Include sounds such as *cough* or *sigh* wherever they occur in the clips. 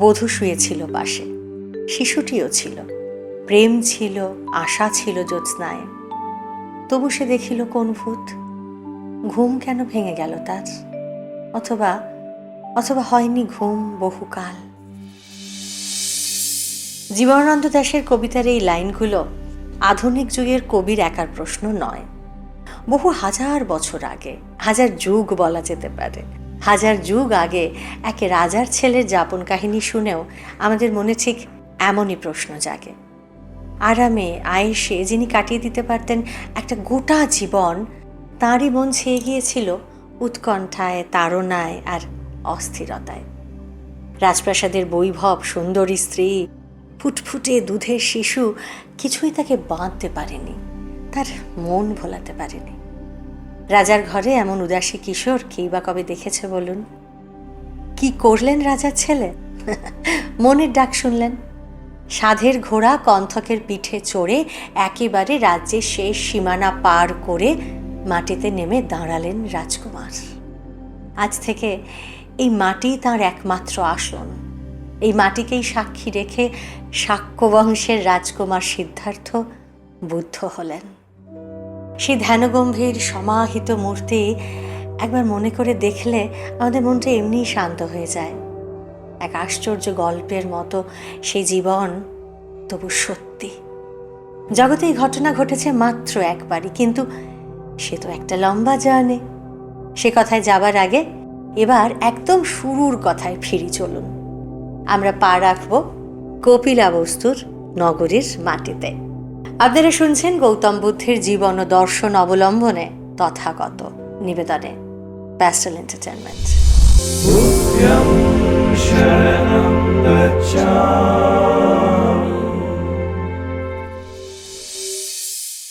বধূ শুয়েছিল পাশে। শিশুটিও ছিল। প্রেম ছিল, আশা ছিল জ্যোৎস্নায়। তবু সে দেখিল কোন ভূত। ঘুম কেন ভেঙে গেল তার? অথবা অথবা হয়নি ঘুম বহুকাল। জীবনানন্দ দাশের কবিতার এই লাইনগুলো আধুনিক যুগের কবির একার প্রশ্ন নয়। বহু হাজার বছর আগে, হাজার যুগ বলা যেতে পারে। হাজার যুগ আগে এক রাজার ছেলের যাপন কাহিনী শুনেও আমাদের মনে ঠিক এমনই প্রশ্ন জাগে। আরামে আয়েসে যিনি কাটিয়ে দিতে পারতেন একটা গোটা জীবন, তাঁরই মন ছেয়ে গিয়েছিল উৎকণ্ঠায়, তাড়নায় আর অস্থিরতায়। রাজপ্রাসাদের বৈভব, সুন্দরী স্ত্রী, ফুটফুটে দুধের শিশু কিছুই তাকে বাঁধতে পারেনি, তার মন ভোলাতে পারেনি। রাজার ঘরে এমন উদাসী কিশোর কেই বা কবে দেখেছে বলুন? কি করলেন রাজার ছেলে? *laughs* মনের ডাক শুনলেন। সাধের ঘোড়া কন্থকের পিঠে চড়ে একেবারে রাজ্যের শেষ সীমানা পার করে মাটিতে নেমে দাঁড়ালেন রাজকুমার। আজ থেকে এই মাটি তার একমাত্র আসন। এই মাটিকেই সাক্ষী রেখে শাক্য বংশের রাজকুমার সিদ্ধার্থ বুদ্ধ হলেন। সেই ধ্যানগম্ভীর সমাহিত মূর্তি একবার মনে করে দেখলে আমাদের মনটা এমনিই শান্ত হয়ে যায়। এক আশ্চর্য গল্পের মতো সেই জীবন তবু সত্যি। জগতে এই ঘটনা ঘটেছে মাত্র একবারই, কিন্তু সে তো একটা লম্বা জার্নি। সে কথায় যাবার আগে এবার একদম শুরুর কথায় ফিরি চলুন। আমরা পা রাখব কপিলা বস্তুর নগরীর মাটিতে। আপনারা শুনছেন গৌতম বুদ্ধের জীবন ও দর্শন অবলম্বনে তথাগত নিবেদনে প্যাস্টেল এন্টারটেনমেন্ট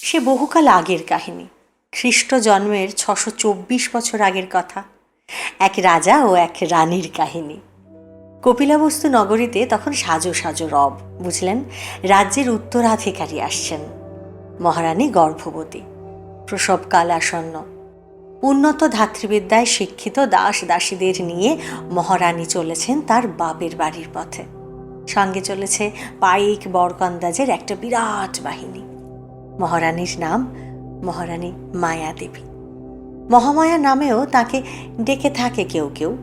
সে বহুকাল আগের কাহিনী। খ্রিস্ট জন্মের ছশো চব্বিশ বছর আগের কথা। এক রাজা ও এক রানীর কাহিনী। কপিলাবস্তু নগরীতে তখন সাজো সাজো রব, বুঝলেন? রাজ্যের উত্তরাধিকারী আসছেন। মহারানী গর্ভবতী, প্রসবকাল আসন্ন। উন্নত ধাত্রীবিদ্যায় শিক্ষিত দাস দাসীদের নিয়ে মহারানী চলেছেন তার বাপের বাড়ির পথে। সঙ্গে চলেছে পাইক বরকন্দাজের একটা বিরাট বাহিনী। মহারানীর নাম মহারানী মায়া দেবী মহামায়া নামেও তাকে ডেকে থাকে কেউ কেউ।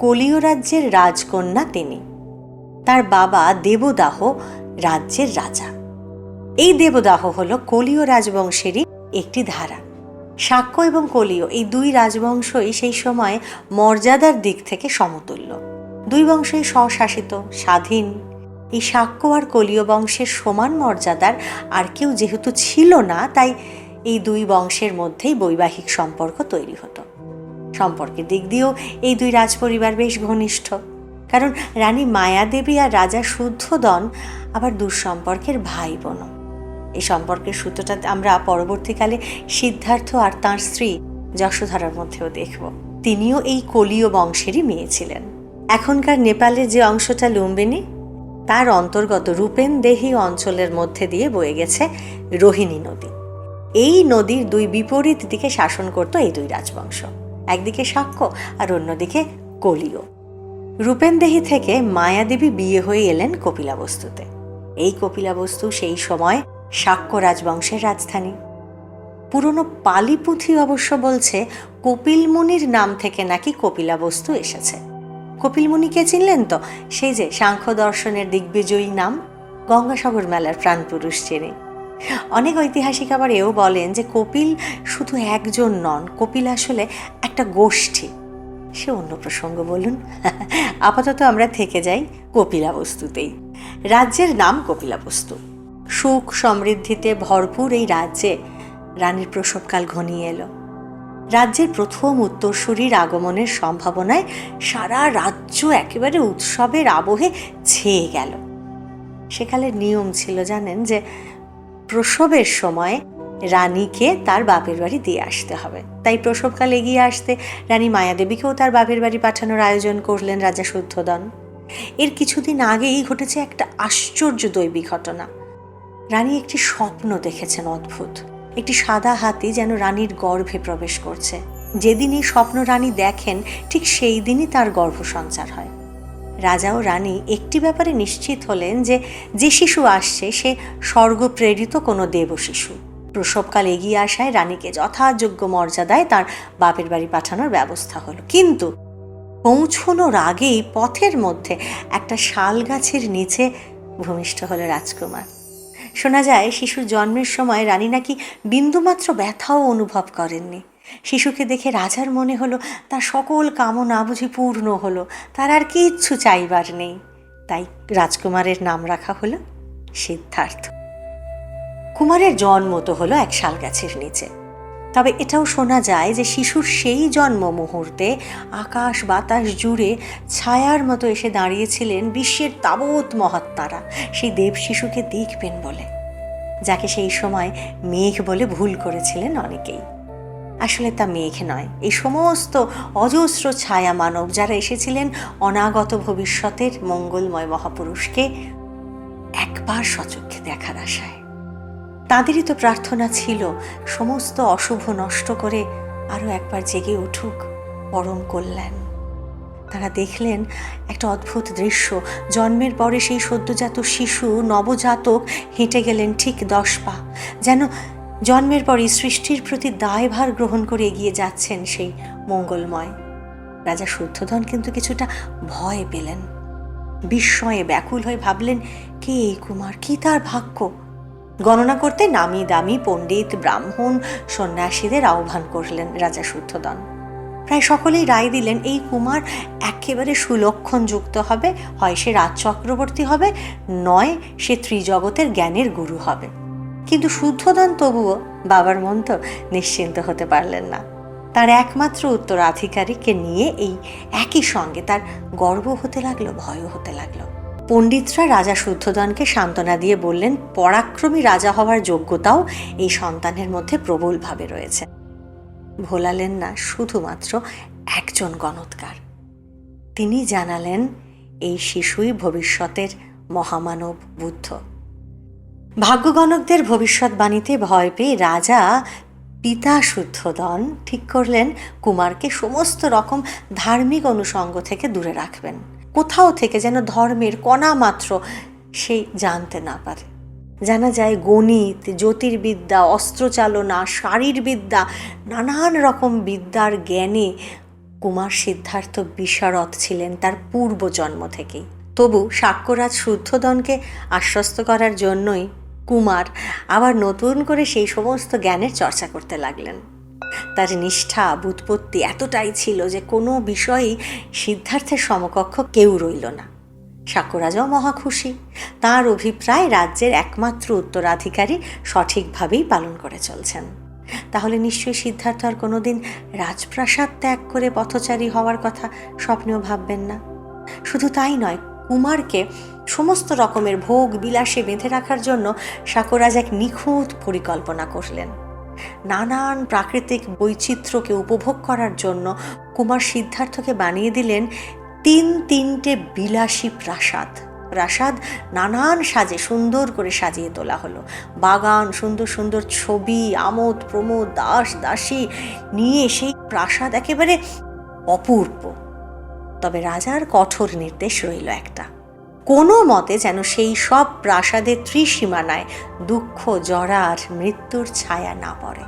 কলীয় রাজ্যের রাজকন্যা তিনি। তার বাবা দেবদাহ রাজ্যের রাজা। এই দেবদাহ হল কলীয় রাজবংশেরই একটি ধারা। শাক্য এবং কলীয় এই দুই রাজবংশই সেই সময় মর্যাদার দিক থেকে সমতুল্য। দুই বংশই স্বশাসিত, স্বাধীন। এই শাক্য আর কলীয় বংশের সমান মর্যাদার আর কেউ যেহেতু ছিল না, তাই এই দুই বংশের মধ্যেই বৈবাহিক সম্পর্ক তৈরি হতো। সম্পর্কের দিক দিয়েও এই দুই রাজপরিবার বেশ ঘনিষ্ঠ। কারণ রানী মায়াদেবী আর রাজা শুদ্ধদন আবার দুঃসম্পর্কের ভাই বোনও এই সম্পর্কের সূত্রটা আমরা পরবর্তীকালে সিদ্ধার্থ আর তাঁর স্ত্রী যশোধারার মধ্যেও দেখব। তিনিও এই কলীয় বংশেরই মেয়ে ছিলেন। এখনকার নেপালের যে অংশটা লুম্বিনী, তার অন্তর্গত রূপেন দেহী অঞ্চলের মধ্যে দিয়ে বয়ে গেছে রোহিণী নদী। এই নদীর দুই বিপরীত দিকে শাসন করত এই দুই রাজবংশ। একদিকে শাক্য আর অন্যদিকে কলিও। রূপেনদেহী থেকে মায়াদেবী বিয়ে হয়ে এলেন কপিলাবস্তুতে। এই কপিলাবস্তু সেই সময় শাক্য রাজবংশের রাজধানী। পুরনো পালি পুঁথি অবশ্য বলছে কপিল মুনির নাম থেকে নাকি কপিলাবস্তু এসেছে। কপিল মুনিকে চিনলেন তো? সেই যে সাংখ্য দর্শনের দিগ্বিজয়ী নাম, গঙ্গাসাগর মেলার প্রাণপুরুষ চেনে অনেক ঐতিহাসিক আবার এও বলেন যে কপিল শুধু একজন নন, কপিল আসলে একটা গোষ্ঠী। সে অন্য প্রসঙ্গ বলুন। *laughs* আপাতত আমরা থেকে যাই কপিলাবস্তুতেই। রাজ্যের নাম কপিলাবস্তু। সুখ সমৃদ্ধিতে ভরপুর এই রাজ্যে রানীর প্রসবকাল ঘনিয়ে এলো। রাজ্যের প্রথম উত্তরসূরির আগমনের সম্ভাবনায় সারা রাজ্য একেবারে উৎসবের আবহে ছেয়ে গেল। সেকালের নিয়ম ছিল জানেন যে প্রসবের সময় রানীকে তার বাপের বাড়ি দিয়ে আসতে হবে। তাই প্রসবকাল এগিয়ে আসতে রানী মায়াদেবীকেও তার বাপের বাড়ি পাঠানোর আয়োজন করলেন রাজা শুদ্ধদন। এর কিছুদিন আগেই ঘটেছে একটা আশ্চর্য দৈবিক ঘটনা। রানী একটি স্বপ্ন দেখেছেন অদ্ভুত। একটি সাদা হাতি যেন রানীর গর্ভে প্রবেশ করছে। যেদিন এই স্বপ্ন রানী দেখেন, ঠিক সেই দিনই তার গর্ভ সঞ্চার হয়। রাজা ও রানী একটি ব্যাপারে নিশ্চিত হলেন যে যে শিশু আসছে সে স্বর্গপ্রেরিত কোনো দেব শিশু প্রসবকাল এগিয়ে আসায় রানীকে যথাযোগ্য মর্যাদায় তার বাপের বাড়ি পাঠানোর ব্যবস্থা হলো। কিন্তু পৌঁছনোর আগেই পথের মধ্যে একটা শাল গাছের নিচে ভূমিষ্ঠ হলো রাজকুমার। শোনা যায়, শিশুর জন্মের সময় রানী নাকি বিন্দুমাত্র ব্যথাও অনুভব করেননি। শিশুকে দেখে রাজার মনে হলো, তার সকল কামনা বুঝি পূর্ণ হলো, তার আর কিচ্ছু চাইবার নেই। তাই রাজকুমারের নাম রাখা হলো সিদ্ধার্থ। কুমারের জন্ম তো হলো এক শাল গাছের নিচে। তবে এটাও শোনা যায় যে শিশুর সেই জন্ম মুহূর্তে আকাশ বাতাস জুড়ে ছায়ার মতো এসে দাঁড়িয়েছিলেন বিশ্বের তাবৎ মহাত্মারা, সেই দেব শিশুকে দেখবেন বলে, যাকে সেই সময় মেঘ বলে ভুল করেছিলেন অনেকেই। আসলে তা মেঘ নয়, এই সমস্ত অজস্র ছায়া মানব যারা এসেছিলেন অনাগত ভবিষ্যতের মঙ্গলময় মহাপুরুষকে একবার সচক্ষে দেখার আশায়। তাদেরই তো প্রার্থনা ছিল, সমস্ত অশুভ নষ্ট করে আরও একবার জেগে উঠুক পরম কল্যাণ। তারা দেখলেন একটা অদ্ভুত দৃশ্য। জন্মের পরে সেই সদ্যজাত শিশু, নবজাতক, হেঁটে গেলেন ঠিক দশ পা। যেন জন্মের পরই সৃষ্টির প্রতি দায়ভার গ্রহণ করে এগিয়ে যাচ্ছেন সেই মঙ্গলময়। রাজা শুদ্ধধন কিন্তু কিছুটা ভয় পেলেন। বিস্ময়ে ব্যাকুল হয়ে ভাবলেন, কে এই কুমার? কি তার ভাগ্য? গণনা করতে নামি দামি পণ্ডিত, ব্রাহ্মণ, সন্ন্যাসীদের আহ্বান করলেন রাজা শুদ্ধদন। প্রায় সকলেই রায় দিলেন, এই কুমার একেবারে সুলক্ষণ যুক্ত হবে, হয় সে রাজ চক্রবর্তী হবে, নয় সে ত্রিজগতের জ্ঞানের গুরু হবে। কিন্তু শুদ্ধদান তবুও বাবার মন তো নিশ্চিন্ত হতে পারলেন না। তার একমাত্র উত্তরাধিকারীকে নিয়ে এই একই সঙ্গে তার গর্ব হতে লাগল, ভয়ও হতে লাগল। পণ্ডিতরা রাজা শুদ্ধদানকে সান্ত্বনা দিয়ে বললেন, পরাক্রমী রাজা হওয়ার যোগ্যতাও এই সন্তানের মধ্যে প্রবলভাবে রয়েছে। ভোলালেন না, শুধুমাত্র একজন গণৎকার। তিনি জানালেন, এই শিশুই ভবিষ্যতের মহামানব বুদ্ধ। ভাগ্যগণকদের ভবিষ্যৎবাণীতে ভয় পেয়ে রাজা পিতা শুদ্ধদন ঠিক করলেন, কুমারকে সমস্ত রকম ধার্মিক অনুষঙ্গ থেকে দূরে রাখবেন। কোথাও থেকে যেন ধর্মের কণা মাত্র সেই জানতে না পারে। জানা যায় গণিত, জ্যোতির্বিদ্যা, অস্ত্রচালনা, শারীরবিদ্যা, নানান রকম বিদ্যার জ্ঞানে কুমার সিদ্ধার্থ বিশারদ ছিলেন তার পূর্ব জন্ম থেকেই। তবু সাক্ষ্যরাজ শুদ্ধদনকে আশ্বস্ত করার জন্যই কুমার আবার নতুন করে সেই সমস্ত জ্ঞানের চর্চা করতে লাগলেন। তার নিষ্ঠা, বুৎপত্তি এতটাই ছিল যে কোনো বিষয়েই সিদ্ধার্থের সমকক্ষ কেউ রইল না। সাকুরাজাও মহা খুশি। তাঁর অভিপ্রায় রাজ্যের একমাত্র উত্তরাধিকারী সঠিকভাবেই পালন করে চলছেন। তাহলে নিশ্চয়ই সিদ্ধার্থ আর কোনোদিন রাজপ্রাসাদ ত্যাগ করে পথচারী হওয়ার কথা স্বপ্নেও ভাববেন না? শুধু তাই নয়, কুমারকে সমস্ত রকমের ভোগ বিলাসে বেঁধে রাখার জন্য সাকরাজ এক নিখুঁত পরিকল্পনা করলেন। নানান প্রাকৃতিক বৈচিত্র্যকে উপভোগ করার জন্য কুমার সিদ্ধার্থকে বানিয়ে দিলেন তিন তিনটে বিলাসী প্রাসাদ। প্রাসাদ নানান সাজে সুন্দর করে সাজিয়ে তোলা হলো। বাগান, সুন্দর সুন্দর ছবি, আমোদ, প্রমোদ, দাস, দাসী নিয়ে সেই প্রাসাদ একেবারে অপূর্ব। তবে রাজার কঠোর নির্দেশ রইল একটা। কোনো মতে যেন সেই সব প্রাসাদের ত্রিসীমানায় দুঃখ, জরা মৃত্যুর ছায়া না পড়ে।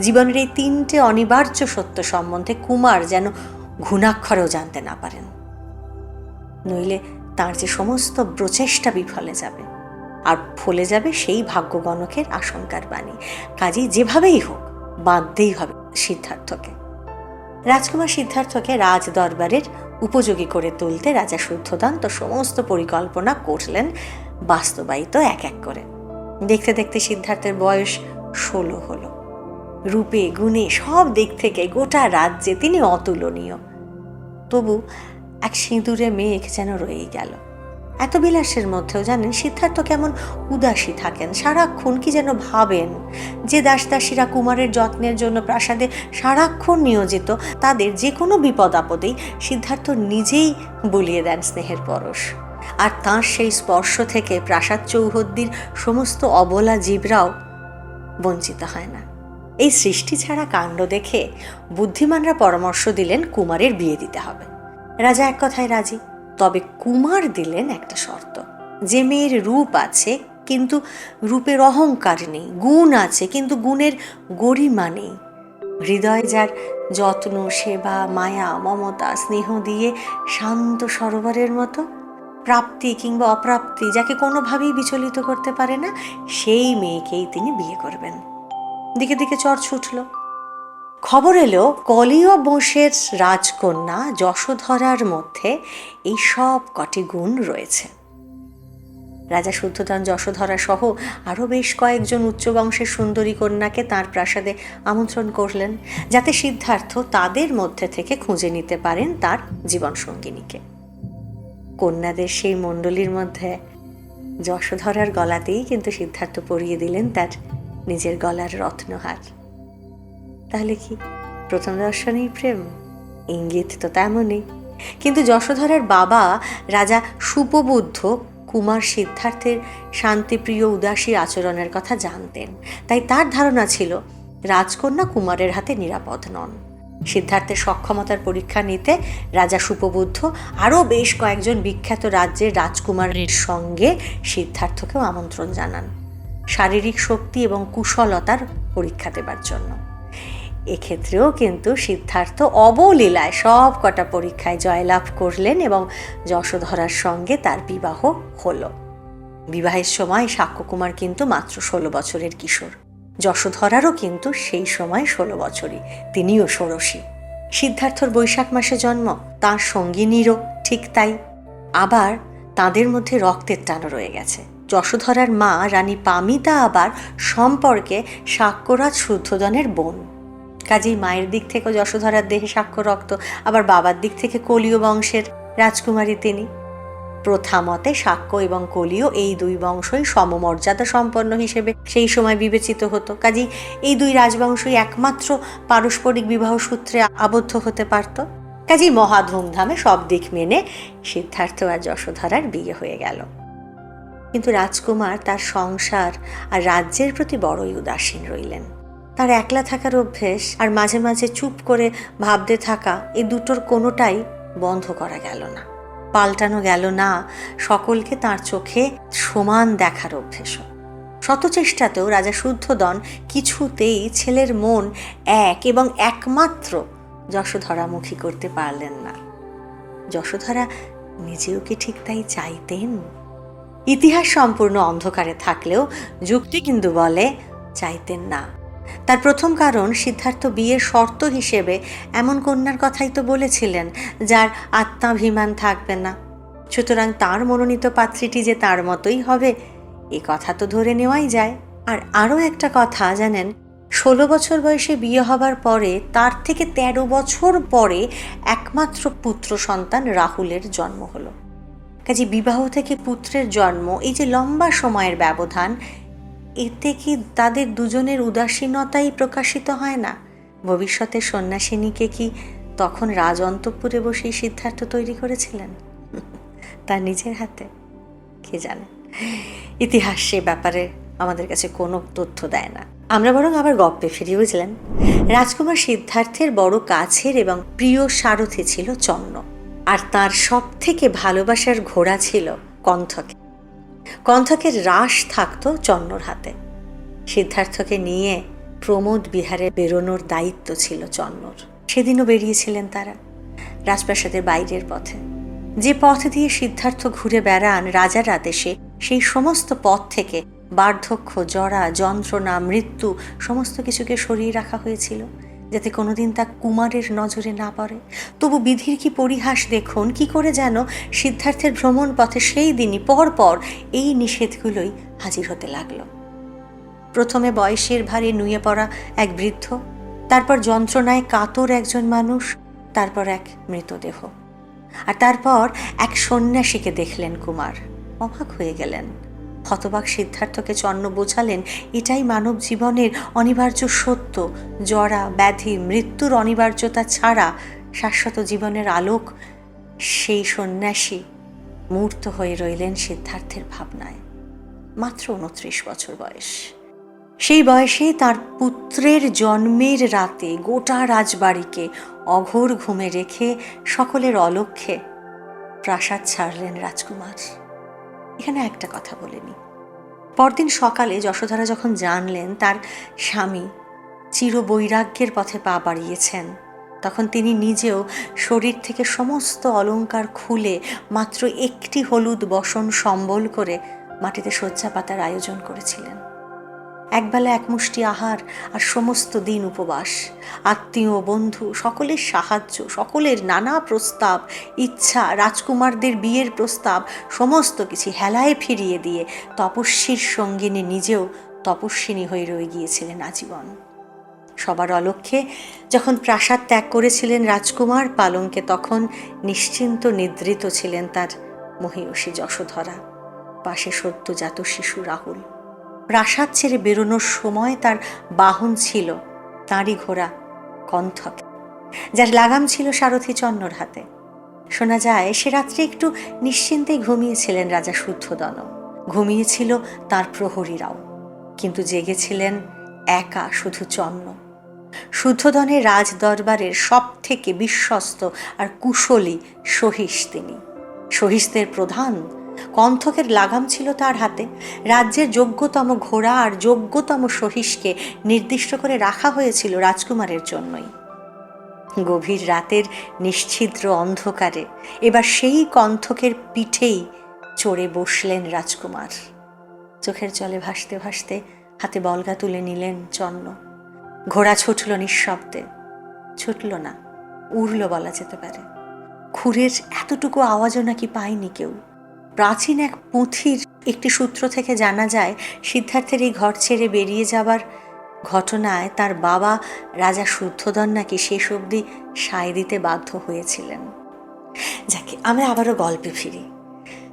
জীবনের এই তিনটে অনিবার্য সত্য সম্বন্ধে কুমার যেন ঘুণাক্ষরেও জানতে না পারেন। নইলে তার যে সমস্ত প্রচেষ্টা বিফলে যাবে, আর ফলে যাবে সেই ভাগ্যগণকের আশঙ্কার বাণী। কাজেই যেভাবেই হোক বাঁধতেই হবে সিদ্ধার্থকে। রাজকুমার সিদ্ধার্থকে রাজ দরবারের উপযোগী করে তুলতে রাজা শুদ্ধদান তো সমস্ত পরিকল্পনা করলেন, বাস্তবায়িত এক এক করে। দেখতে দেখতে সিদ্ধার্থের বয়স ষোলো হলো। রূপে, গুণে, সব দিক থেকে গোটা রাজ্যে তিনি অতুলনীয়। তবু এক সিঁদুরে মেঘ যেন রয়েই গেল। এত বিলাসের মধ্যেও জানেন, সিদ্ধার্থ কেমন উদাসী থাকেন। সারাক্ষণ কি যেন ভাবেন যে দাস দাসীরা কুমারের যত্নের জন্য প্রাসাদে সারাক্ষণ নিয়োজিত, তাদের যে কোনো বিপদ আপদেই সিদ্ধার্থ নিজেই বলিয়ে দেন স্নেহের পরশ। আর তাঁর সেই স্পর্শ থেকে প্রাসাদ চৌহদ্দির সমস্ত অবলা জীবরাও বঞ্চিত হয় না। এই সৃষ্টি ছাড়া কাণ্ড দেখে বুদ্ধিমানরা পরামর্শ দিলেন কুমারের বিয়ে দিতে হবে। রাজা এক কথায় রাজি, তবে কুমার দিলেন একটা শর্ত। যে মেয়ের রূপ আছে, কিন্তু রূপের অহংকার নেই, গুণ আছে, কিন্তু গুণের গরিমা নেই। হৃদয় যার যত্ন, সেবা, মায়া, মমতা, স্নেহ দিয়ে শান্ত সরোবরের মতো, প্রাপ্তি কিংবা অপ্রাপ্তি যাকে কোনোভাবেই বিচলিত করতে পারে না, সেই মেয়েকেই তিনি বিয়ে করবেন। দিকে দিকে চর ছুটল। খবর এলো কলীয় বংশের রাজকন্যা যশোধরার মধ্যে এই সব কটি গুণ রয়েছে। রাজা শুদ্ধধন যশোধরা সহ আরও বেশ কয়েকজন উচ্চ বংশের সুন্দরী কন্যাকে তার প্রাসাদে আমন্ত্রণ করলেন, যাতে সিদ্ধার্থ তাদের মধ্যে থেকে খুঁজে নিতে পারেন তার জীবনসঙ্গিনীকে। কন্যাদের সেই মণ্ডলীর মধ্যে যশোধরার গলাতেই কিন্তু সিদ্ধার্থ পরিয়ে দিলেন তার নিজের গলার রত্নহার। তাহলে কি প্রথম দর্শনেই প্রেম? ইঙ্গিত তো তেমনই। কিন্তু যশোধরের বাবা রাজা সুপবুদ্ধ কুমার সিদ্ধার্থের শান্তিপ্রিয় উদাসী আচরণের কথা জানতেন। তাই তার ধারণা ছিল, রাজকন্যা কুমারের হাতে নিরাপদ নন। সিদ্ধার্থের সক্ষমতার পরীক্ষা নিতে রাজা সুপবুদ্ধ আরও বেশ কয়েকজন বিখ্যাত রাজ্যের রাজকুমারের সঙ্গে সিদ্ধার্থকেও আমন্ত্রণ জানান। শারীরিক শক্তি এবং কুশলতার পরীক্ষা দেবার জন্য। এক্ষেত্রেও কিন্তু সিদ্ধার্থ অবলীলায় সব কটা পরীক্ষায় জয়লাভ করলেন এবং যশোধরার সঙ্গে তার বিবাহ হলো। বিবাহের সময় সাক্ষ্যকুমার কিন্তু মাত্র ষোলো বছরের কিশোর। যশোধরারও কিন্তু সেই সময় ষোলো বছরই। তিনিও ষোড়শী। সিদ্ধার্থর বৈশাখ মাসে জন্ম। তার সঙ্গিনীরও ঠিক তাই। আবার তাদের মধ্যে রক্তের টানও রয়ে গেছে। যশোধরার মা রানী পামিতা আবার সম্পর্কে সাক্ষ্যরাজ শুদ্ধদনের বোন। কাজেই মায়ের দিক থেকেও যশোধরার দেহে সাক্ষ্য রক্ত, আবার বাবার দিক থেকে কলীয় বংশের রাজকুমারী তিনি। প্রথা মতে সাক্ষ্য এবং কলীয় এই দুই বংশই সমমর্যাদা সম্পন্ন হিসেবে সেই সময় বিবেচিত হতো। কাজেই এই দুই রাজবংশই একমাত্র পারস্পরিক বিবাহ সূত্রে আবদ্ধ হতে পারত। কাজেই মহা ধুমধামে সব দিক মেনে সিদ্ধার্থ আর যশোধরার বিয়ে হয়ে গেল। কিন্তু রাজকুমার তার সংসার আর রাজ্যের প্রতি বড়ই উদাসীন রইলেন। তার একলা থাকার অভ্যেস আর মাঝে মাঝে চুপ করে ভাবতে থাকা এই দুটোর কোনোটাই বন্ধ করা গেল না। পাল্টানো গেল না, সকলকে তার চোখে সমান দেখার অভ্যেসও। শত চেষ্টাতেও রাজা শুদ্ধদন কিছুতেই ছেলের মন এক এবং একমাত্র যশোধরামুখী করতে পারলেন না। যশোধরা নিজেও কি ঠিক তাই চাইতেন? ইতিহাস সম্পূর্ণ অন্ধকারে থাকলেও যুক্তি কিন্তু বলে, চাইতেন না। তার প্রথম কারণ, সিদ্ধার্থ বিয়ের শর্ত হিসেবে এমন কন্যার কথাই তো বলেছিলেন, যার আত্মাভিমান থাকবে না। সুতরাং তার মনোনীত পাত্রীটি যে তার মতোই হবে, এ কথা তো ধরে নেওয়াই যায়। আর আরও একটা কথা, জানেন, ষোলো বছর বয়সে বিয়ে হবার পরে, তার থেকে ১৩ বছর পরে একমাত্র পুত্র সন্তান রাহুলের জন্ম হলো। কাজে বিবাহ থেকে পুত্রের জন্ম, এই যে লম্বা সময়ের ব্যবধান, এতে কি তাদের দুজনের উদাসীনতাই প্রকাশিত হয় না? ভবিষ্যতের সন্ন্যাসিনীকে কি তখন রাজ অন্তঃপুরে বসেই সিদ্ধার্থ তৈরি করেছিলেন? তার নিজের হাতে, কে জানে? ইতিহাস সে ব্যাপারে আমাদের কাছে কোনো তথ্য দেয় না। আমরা বরং আবার গপ্পে ফিরি বুঝলেন, রাজকুমার সিদ্ধার্থের বড় কাছের এবং প্রিয় সারথি ছিল চন্ন আর তার সব থেকে ভালোবাসার ঘোড়া ছিল কণ্ঠকে কণ্ঠকের রাস থাকতো চন্নর হাতে। সিদ্ধার্থকে নিয়ে প্রমোদ বিহারে বেরোনোর দায়িত্ব ছিল চন্নর। সেদিনও বেরিয়েছিলেন তারা রাজপ্রাসাদের বাইরের পথে। যে পথ দিয়ে সিদ্ধার্থ ঘুরে বেড়ান রাজার আদেশে, সেই সমস্ত পথ থেকে বার্ধক্য, জরা, যন্ত্রণা, মৃত্যু, সমস্ত কিছুকে সরিয়ে রাখা হয়েছিল। যাতে কোনোদিন তা কুমারের নজরে না পড়ে। তবু বিধির কি পরিহাস দেখুন? কি করে যেন সিদ্ধার্থের ভ্রমণ পথে সেই দিনই পর পর এই নিষেধগুলোই হাজির হতে লাগল। প্রথমে বয়সের ভারে নুয়ে পড়া এক বৃদ্ধ, তারপর যন্ত্রণায় কাতর একজন মানুষ, তারপর এক মৃতদেহ। আর তারপর এক সন্ন্যাসীকে দেখলেন কুমার। অবাক হয়ে গেলেন। হতবাক সিদ্ধার্থকে চন্ন বোঝালেন, এটাই মানব জীবনের অনিবার্য সত্য। জরা, ব্যাধি, মৃত্যুর অনিবার্যতা ছাড়া শাশ্বত জীবনের আলোক সেই সন্ন্যাসী মূর্ত হয়ে রইলেন সিদ্ধার্থের ভাবনায়। মাত্র উনত্রিশ বছর বয়স। সেই বয়সে তার পুত্রের জন্মের রাতে গোটা রাজবাড়িকে অঘোর ঘুমে রেখে সকলের অলক্ষ্যে প্রাসাদ ছাড়লেন রাজকুমার। এখানে একটা কথা বলেনি? পরদিন সকালে যশোধারা যখন জানলেন তার স্বামী চির বৈরাগ্যের পথে পা বাড়িয়েছেন, তখন তিনি নিজেও শরীর থেকে সমস্ত অলঙ্কার খুলে মাত্র একটি হলুদ বসন সম্বল করে মাটিতে শয্যা পাতার আয়োজন করেছিলেন। একবেলা এক মুষ্টি আহার আর সমস্ত দিন উপবাস। আত্মীয়, বন্ধু, সকলের সাহায্য, সকলের নানা প্রস্তাব, ইচ্ছা, রাজকুমারদের বিয়ের প্রস্তাব, সমস্ত কিছু হেলায় ফিরিয়ে দিয়ে তপস্বীর সঙ্গিনী নিজেও তপস্বিনী হয়ে রয়ে গিয়েছিলেন আজীবন। সবার অলক্ষ্যে যখন প্রাসাদ ত্যাগ করেছিলেন রাজকুমার পালঙ্কে, তখন নিশ্চিন্ত নিদ্রিত ছিলেন তার মহিষী যশোধরা। পাশে সদ্যজাত শিশু রাহুল। প্রাসাদ ছেড়ে বেরোনোর সময় তার বাহন ছিল তাঁরই ঘোড়া কণ্ঠক যার লাগাম ছিল সারথী চন্নর হাতে। শোনা যায়, সে রাত্রে একটু নিশ্চিন্তে ঘুমিয়েছিলেন রাজা শুদ্ধদন। ঘুমিয়েছিল তার প্রহরীরাও, কিন্তু জেগেছিলেন একা শুধু চন্ন। শুদ্ধধনের রাজ দরবারের সব থেকে বিশ্বস্ত আর কুশলী সহিস তিনি। সহিসদের প্রধান কণ্ঠকের লাগাম ছিল তার হাতে। রাজ্যের যোগ্যতম ঘোড়া আর যোগ্যতম সহিসকে নির্দিষ্ট করে রাখা হয়েছিল রাজকুমারের জন্যই। গভীর রাতের নিশ্ছিদ্র অন্ধকারে এবার সেই কণ্ঠকের পিঠেই চড়ে বসলেন রাজকুমার। চোখের জলে ভাসতে ভাসতে হাতে বলগা তুলে নিলেন চন্ন। ঘোড়া ছুটল নিঃশব্দে। ছুটল না, উড়ল বলা যেতে পারে। খুরের এতটুকু আওয়াজও নাকি পায়নি কেউ। প্রাচীন এক পুঁথির একটি সূত্র থেকে জানা যায়, সিদ্ধার্থের এই ঘর ছেড়ে বেরিয়ে যাবার ঘটনায় তার বাবা রাজা শুদ্ধোদন নাকি শেষ অবধি সায় দিতে বাধ্য হয়েছিলেন। যাকে আমরা আবারও গল্পে ফিরি।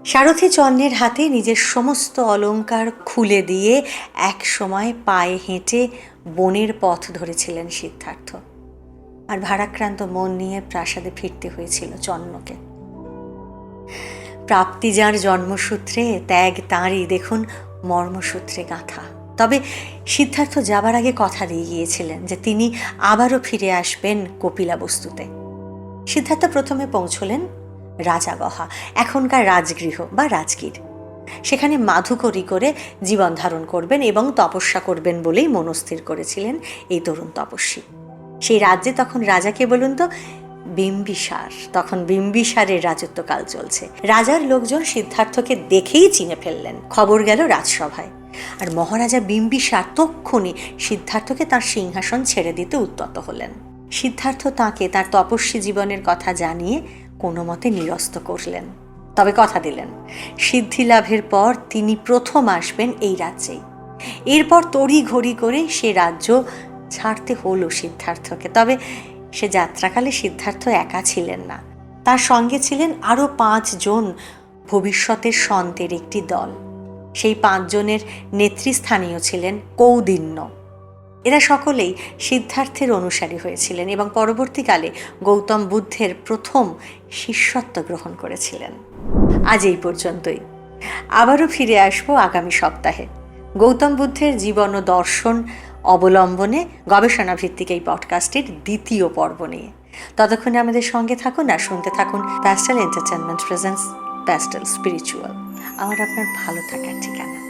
সারথী চন্নের হাতে নিজের সমস্ত অলঙ্কার খুলে দিয়ে এক সময় পায়ে হেঁটে বনের পথ ধরেছিলেন সিদ্ধার্থ। আর ভারাক্রান্ত মন নিয়ে প্রাসাদে ফিরতে হয়েছিল চন্নকে। প্রাপ্তি যার জন্মসূত্রে, ত্যাগ তাঁরই, দেখুন মর্মসূত্রে গাঁথা। তবে সিদ্ধার্থ যাবার আগে কথা দিয়ে গিয়েছিলেন যে তিনি আবারও ফিরে আসবেন কপিলা বস্তুতে। সিদ্ধার্থ প্রথমে পৌঁছলেন রাজাগহা এখনকার রাজগৃহ বা রাজগীর। সেখানে মাধুকরি করে জীবন ধারণ করবেন এবং তপস্যা করবেন বলেই মনস্থির করেছিলেন এই তরুণ তপস্বী। সেই রাজ্যে তখন রাজাকে বলুন তো বিম্বিসার। তখন বিম্বিসারের রাজত্বকাল চলছে। রাজার লোকজন সিদ্ধার্থকে দেখেই চিনে ফেললেন। খবর গেল রাজসভায়। আর মহারাজা বিম্বিসার তক্ষণি সিদ্ধার্থকে তার সিংহাসন ছেড়ে দিতে উদ্যত হলেন। সিদ্ধার্থ তাকে তার তপস্বী জীবনের কথা জানিয়ে কোনো মতে নিরস্ত করলেন। তবে কথা দিলেন, সিদ্ধি লাভের পর তিনি প্রথম আসবেন এই রাজ্যেই। এরপর তড়ি ঘড়ি করে সে রাজ্য ছাড়তে হলো সিদ্ধার্থকে। তবে সে যাত্রাকালে সিদ্ধার্থ একা ছিলেন না। তার সঙ্গে ছিলেন আরও পাঁচজন ভবিষ্যতের সন্তের একটি দল। সেই পাঁচজনের নেতৃস্থানীয় ছিলেন কৌদিন্য। এরা সকলেই সিদ্ধার্থের অনুসারী হয়েছিলেন এবং পরবর্তীকালে গৌতম বুদ্ধের প্রথম শিষ্যত্ব গ্রহণ করেছিলেন। আজ এই পর্যন্তই। আবারও ফিরে আসব আগামী সপ্তাহে। গৌতম বুদ্ধের জীবন ও দর্শন অবলম্বনে গবেষণা ভিত্তিক এই পডকাস্টের দ্বিতীয় পর্ব নিয়ে। ততক্ষণে আমাদের সঙ্গে থাকুন আর শুনতে থাকুন Pastel Entertainment presents Pastel Spiritual. আমার আপনার ভালো থাকার ঠিকানা।